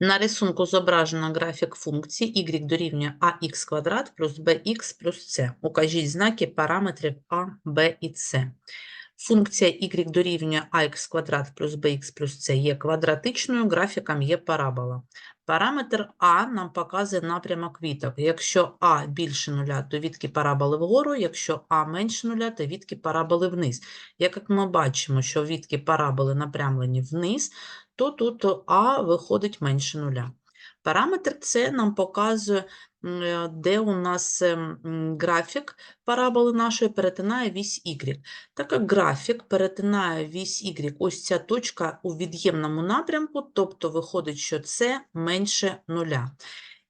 На рисунку зображено графік функції y дорівнює ax квадрат плюс bx плюс c. Укажіть знаки параметрів a, b і c. Функція y дорівнює ax квадрат плюс bx плюс c є квадратичною, графіком є парабола. Параметр а нам показує напрямок віток. Якщо а більше нуля, то відки параболи вгору, якщо а менше нуля, то відки параболи вниз. Як ми бачимо, що відки параболи напрямлені вниз, то тут А виходить менше нуля. Параметр С нам показує, е, де у нас ем, графік параболи нашої перетинає вісь Y. Так як графік перетинає вісь Y, ось ця точка у від'ємному напрямку, тобто виходить, що це менше нуля.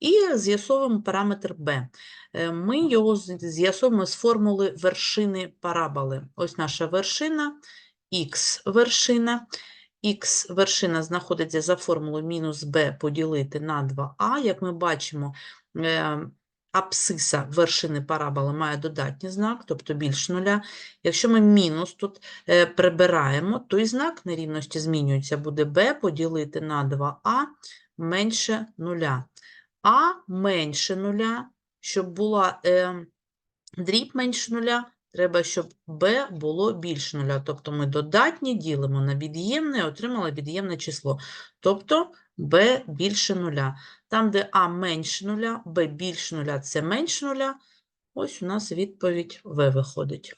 І з'ясовуємо параметр b. Е, Ми його з'ясовуємо з формули вершини параболи. Ось наша вершина, х вершина. Х вершина знаходиться за формулою мінус b поділити на 2а. Як ми бачимо, е, абсциса вершини параболи має додатній знак, тобто більш нуля. Якщо ми мінус тут е, прибираємо, то і знак нерівності змінюється. Буде b поділити на 2а менше нуля. А менше нуля, щоб була е, дріб менше нуля, треба, щоб b було більше нуля. Тобто ми додатні ділимо на від'ємне отримали від'ємне число. Тобто b більше нуля. Там, де а менше нуля, b більше нуля – це менше нуля. Ось у нас відповідь В виходить.